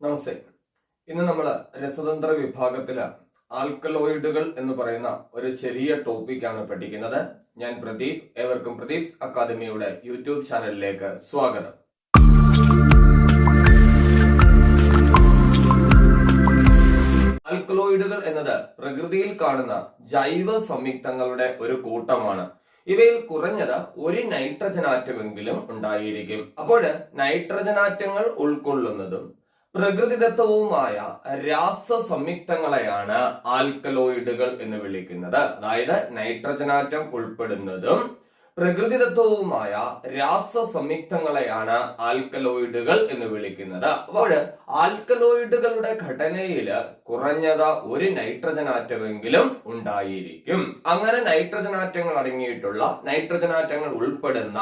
നമസ്തേ. ഇന്ന് നമ്മൾ രസതന്ത്ര വിഭാഗത്തിൽ ആൽക്കലോയിഡുകൾ എന്ന് പറയുന്ന ഒരു ചെറിയ ടോപ്പിക്കാണ് പഠിക്കുന്നത്. ഞാൻ പ്രദീപ് ഏവർക്കും പ്രദീപ് അക്കാദമിയുടെ യൂട്യൂബ് ചാനലിലേക്ക് സ്വാഗതം. ആൽക്കലോയിഡുകൾ എന്നത് പ്രകൃതിയിൽ കാണുന്ന ജൈവ സംയുക്തങ്ങളുടെ ഒരു കൂട്ടമാണ്. ഇവയിൽ കുറഞ്ഞത് ഒരു നൈട്രജൻ ആറ്റമെങ്കിലും ഉണ്ടായിരിക്കും. അപ്പോൾ നൈട്രജൻ ആറ്റങ്ങൾ ഉൾക്കൊള്ളുന്നതും പ്രകൃതിദത്തവുമായ രാസ സംയുക്തങ്ങളെയാണ് ആൽക്കലോയിഡുകൾ എന്ന് വിളിക്കുന്നത്. അതായത് നൈട്രജൻ ആറ്റം ഉൾപ്പെടുന്നതും പ്രകൃതിദത്തവുമായ രാസ സംയുക്തങ്ങളെയാണ് ആൽക്കലോയിഡുകൾ എന്ന് വിളിക്കുന്നത്. അപ്പോൾ ആൽക്കലോയിഡുകളുടെ ഘടനയിൽ കുറഞ്ഞത് ഒരു നൈട്രജൻ ആറ്റമെങ്കിലും ഉണ്ടായിരിക്കും. അങ്ങനെ നൈട്രജൻ ആറ്റങ്ങൾ അടങ്ങിയിട്ടുള്ള നൈട്രജൻ ആറ്റങ്ങൾ ഉൾപ്പെടുന്ന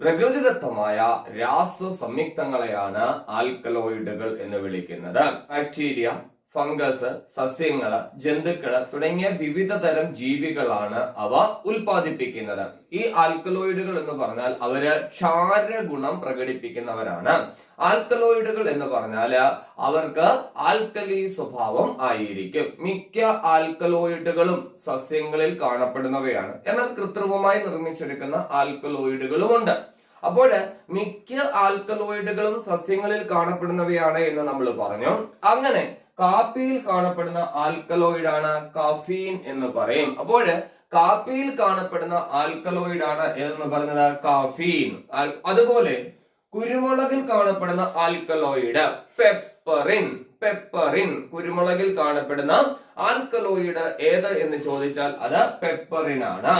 പ്രകൃതിദത്തമായ രാസ സംയുക്തങ്ങളെയാണ് ആൽക്കലോയിഡുകൾ എന്ന് വിളിക്കുന്നത്. ബാക്ടീരിയ ഫംഗസ് സസ്യങ്ങൾ ജന്തുക്കൾ തുടങ്ങിയ വിവിധ തരം ജീവികളാണ് അവ ഉൽപ്പാദിപ്പിക്കുന്നത്. ഈ ആൽക്കലോയിഡുകൾ എന്ന് പറഞ്ഞാൽ അവർ ക്ഷാരഗുണം പ്രകടിപ്പിക്കുന്നവരാണ്. ആൽക്കലോയിഡുകൾ എന്ന് പറഞ്ഞാൽ അവർക്ക് ആൽക്കലി സ്വഭാവം ആയിരിക്കും. മിക്ക ആൽക്കലോയിഡുകളും സസ്യങ്ങളിൽ കാണപ്പെടുന്നവയാണ്. എന്നാൽ കൃത്രിമമായി നിർമ്മിച്ചെടുക്കുന്ന ആൽക്കലോയിഡുകളും ഉണ്ട്. അപ്പോൾ മിക്ക ആൽക്കലോയിഡുകളും സസ്യങ്ങളിൽ കാണപ്പെടുന്നവയാണ് എന്ന് നമ്മൾ പറഞ്ഞു. അങ്ങനെ കാപ്പിയിൽ കാണപ്പെടുന്ന ആൽക്കലോയിഡ് ആണ് കഫീൻ എന്ന് പറയും. അപ്പോൾ കാപ്പിയിൽ കാണപ്പെടുന്ന ആൽക്കലോയിഡ് ആണ് എന്ന് പറയുന്നത് കാഫീൻ അതുപോലെ കുരുമുളകിൽ കാണപ്പെടുന്ന ആൽക്കലോയിഡ് പെപ്പറിൻ. പെപ്പറിൻ കുരുമുളകിൽ കാണപ്പെടുന്ന ആൽക്കലോയിഡ് ഏത് എന്ന് ചോദിച്ചാൽ അത് പെപ്പറിൻ ആണ്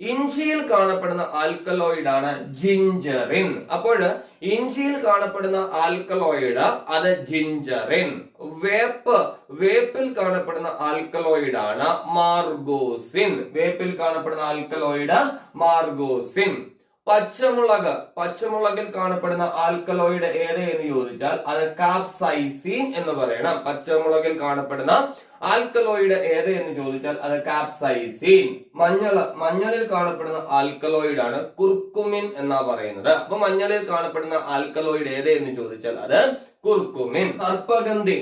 ഇഞ്ചിയിൽ കാണപ്പെടുന്ന ആൽക്കലോയിഡ് ആണ് ജിഞ്ചറിൻ. അപ്പോൾ ഇഞ്ചിയിൽ കാണപ്പെടുന്ന ആൽക്കലോയിഡ് അത് ജിഞ്ചറിൻ. വേപ്പ് വേപ്പിൽ കാണപ്പെടുന്ന ആൽക്കലോയിഡ് ആണ് മാർഗോസിൻ. വേപ്പിൽ കാണപ്പെടുന്ന ആൽക്കലോയിഡ് മാർഗോസിൻ. പച്ചമുളക് പച്ചമുളകിൽ കാണപ്പെടുന്ന ആൽക്കലോയിഡ് ഏത് എന്ന് ചോദിച്ചാൽ അത് കാപ്സൈസിൻ എന്ന് പറയണം. പച്ചമുളകിൽ കാണപ്പെടുന്ന ആൽക്കലോയിഡ് ഏത് എന്ന് ചോദിച്ചാൽ അത് കാപ്സൈസിൻ മഞ്ഞൾ മഞ്ഞളിൽ കാണപ്പെടുന്ന ആൽക്കലോയിഡ് ആണ് കുർക്കുമിൻ എന്നാ പറയുന്നത്. അപ്പൊ മഞ്ഞളിൽ കാണപ്പെടുന്ന ആൽക്കലോയിഡ് ഏത് എന്ന് ചോദിച്ചാൽ അത് കുർക്കുമിൻ. സർപ്പഗന്ധി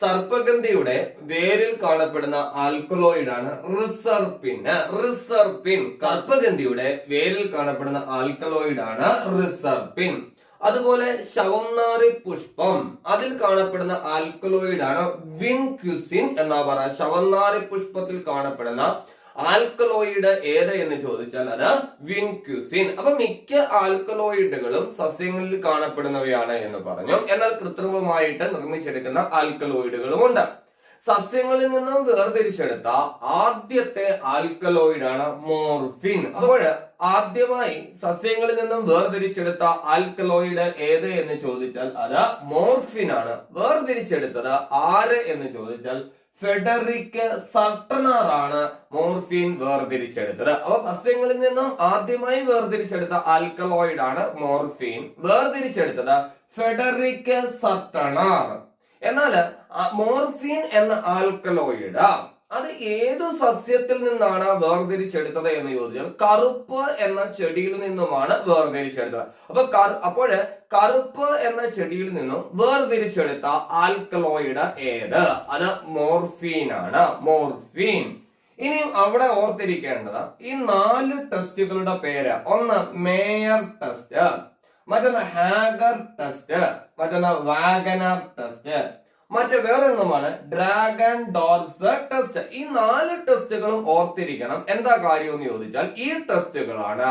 സർപ്പഗന്ധിയുടെ വേരിൽ കാണപ്പെടുന്ന ആൽക്കലോയിഡ് ആണ് റിസർപ്പിൻ റിസർപ്പിൻ സർപ്പഗന്ധിയുടെ വേരിൽ കാണപ്പെടുന്ന ആൽക്കലോയിഡ് ആണ് റിസർപ്പിൻ അതുപോലെ ശവംനാറി പുഷ്പം. അതിൽ കാണപ്പെടുന്ന ആൽക്കലോയിഡ് ആണ് വിൻക്യുസിൻ എന്നാ പറയാ ശവംനാറി പുഷ്പത്തിൽ കാണപ്പെടുന്ന ആൽക്കലോയിഡ് ഏത് എന്ന് ചോദിച്ചാൽ അത് വിൻക്യൂസിൻ. അപ്പൊ മിക്ക ആൽക്കലോയിഡുകളും സസ്യങ്ങളിൽ കാണപ്പെടുന്നവയാണ് എന്ന് പറഞ്ഞു. എന്നാൽ കൃത്രിമമായിട്ട് നിർമ്മിച്ചെടുക്കുന്ന ആൽക്കലോയിഡുകളും ഉണ്ട്. സസ്യങ്ങളിൽ നിന്നും വേർതിരിച്ചെടുത്ത ആദ്യത്തെ ആൽക്കലോയിഡാണ് മോർഫിൻ. അപ്പോൾ ആദ്യമായി സസ്യങ്ങളിൽ നിന്നും വേർതിരിച്ചെടുത്ത ആൽക്കലോയിഡ് ഏത് എന്ന് ചോദിച്ചാൽ അത് മോർഫിൻ ആണ് വേർതിരിച്ചെടുത്തത് ആര് എന്ന് ചോദിച്ചാൽ ഫെഡറിക് സർട്ടനാർ ആണ് മോർഫിൻ വേർതിരിച്ചെടുത്തത്. അപ്പൊ സസ്യങ്ങളിൽ നിന്നും ആദ്യമായി വേർതിരിച്ചെടുത്ത ആൽക്കലോയിഡ് ആണ് മോർഫിൻ വേർതിരിച്ചെടുത്തത്. ഫെഡറിക് സട്ടനാർ എന്നാൽ മോർഫിൻ എന്ന ആൽക്കലോയിഡ് അത് ഏതു സസ്യത്തിൽ നിന്നാണ് വേർതിരിച്ചെടുത്തത് എന്ന് ചോദിച്ചാൽ കറുപ്പ് എന്ന ചെടിയിൽ നിന്നുമാണ് വേർതിരിച്ചെടുത്തത്. അപ്പൊ അപ്പോൾ കറുപ്പ് എന്ന ചെടിയിൽ നിന്നും വേർതിരിച്ചെടുത്ത ആൽക്കലോയിഡ് ഏത്? അത് മോർഫീൻ ആണ്. മോർഫീൻ. ഇനിയും അവിടെ ഓർത്തിരിക്കേണ്ടത് ഈ നാല് ടെസ്റ്റുകളുടെ പേര്. ഒന്ന് മേയർ ടെസ്റ്റ് മറ്റൊന്ന് ഹാഗർ ടെസ്റ്റ് മറ്റൊന്ന് വാഗനർ ടെസ്റ്റ് മറ്റു വേറൊന്നുമാണ് ഡ്രാഗൺ ഡോർസ് ടെസ്റ്റ് ഈ നാല് ടെസ്റ്റുകളും ഓർത്തിരിക്കണം. എന്താ കാര്യം എന്ന് ചോദിച്ചാൽ ഈ ടെസ്റ്റുകളാണ്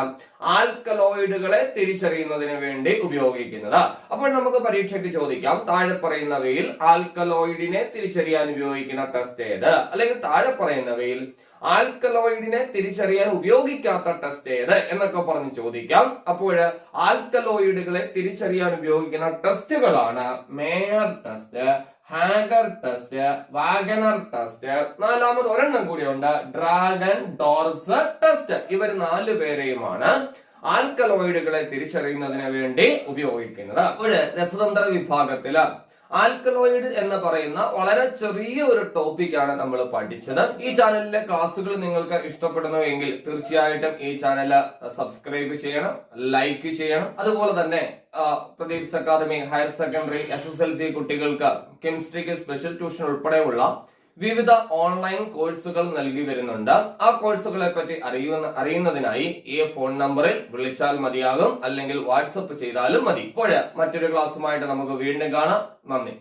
ആൽക്കലോയിഡുകളെ തിരിച്ചറിയുന്നതിന് വേണ്ടി ഉപയോഗിക്കുന്നത്. അപ്പോൾ നമുക്ക് പരീക്ഷയ്ക്ക് ചോദിക്കാം താഴെ പറയുന്നവയിൽ ആൽക്കലോയിഡിനെ തിരിച്ചറിയാൻ ഉപയോഗിക്കുന്ന ടെസ്റ്റ് ഏത്? അല്ലെങ്കിൽ താഴെ പറയുന്നവയിൽ ആൽക്കലോയിഡിനെ തിരിച്ചറിയാൻ ഉപയോഗിക്കാത്ത ടെസ്റ്റ് ഏത് എന്നൊക്കെ പറഞ്ഞ് ചോദിക്കാം. അപ്പോൾ ആൽക്കലോയിഡുകളെ തിരിച്ചറിയാൻ ഉപയോഗിക്കുന്ന ടെസ്റ്റുകളാണ് Mayer test Hager test Wagner test നാലാമത് ഒരെണ്ണം കൂടിയുണ്ട് ഡ്രാഗൺ ഡോർസ് ടെസ്റ്റ് ഇവർ നാല് പേരെയുമാണ് ആൽക്കലോയിഡുകളെ തിരിച്ചറിയുന്നതിന് വേണ്ടി ഉപയോഗിക്കുന്നത്. അപ്പോൾ രസതന്ത്ര വിഭാഗത്തിൽ ആൽക്കലോയിഡ് എന്ന് പറയുന്ന വളരെ ചെറിയ ഒരു ടോപ്പിക്കാണ് നമ്മൾ പഠിച്ചത്. ഈ ചാനലിലെ ക്ലാസ്സുകൾ നിങ്ങൾക്ക് ഇഷ്ടപ്പെടുന്നുവെങ്കിൽ തീർച്ചയായിട്ടും ഈ ചാനൽ സബ്സ്ക്രൈബ് ചെയ്യണം ലൈക്ക് ചെയ്യണം. അതുപോലെ തന്നെ Pradeep's academy higher secondary S കുട്ടികൾക്ക് കെമിസ്ട്രിക്ക് സ്പെഷ്യൽ ട്യൂഷൻ ഉൾപ്പെടെയുള്ള വിവിധ ഓൺലൈൻ കോഴ്സുകൾ നൽകി വരുന്നുണ്ട്. ആ കോഴ്സുകളെ പറ്റി അറിയുന്ന അറിയുന്നതിനായി ഈ ഫോൺ നമ്പറിൽ വിളിച്ചാൽ മതിയാകും. അല്ലെങ്കിൽ വാട്സപ്പ് ചെയ്താലും മതി. ഇപ്പോഴ് മറ്റൊരു ക്ലാസ്സുമായിട്ട് നമുക്ക് വീണ്ടും കാണാം. നന്ദി.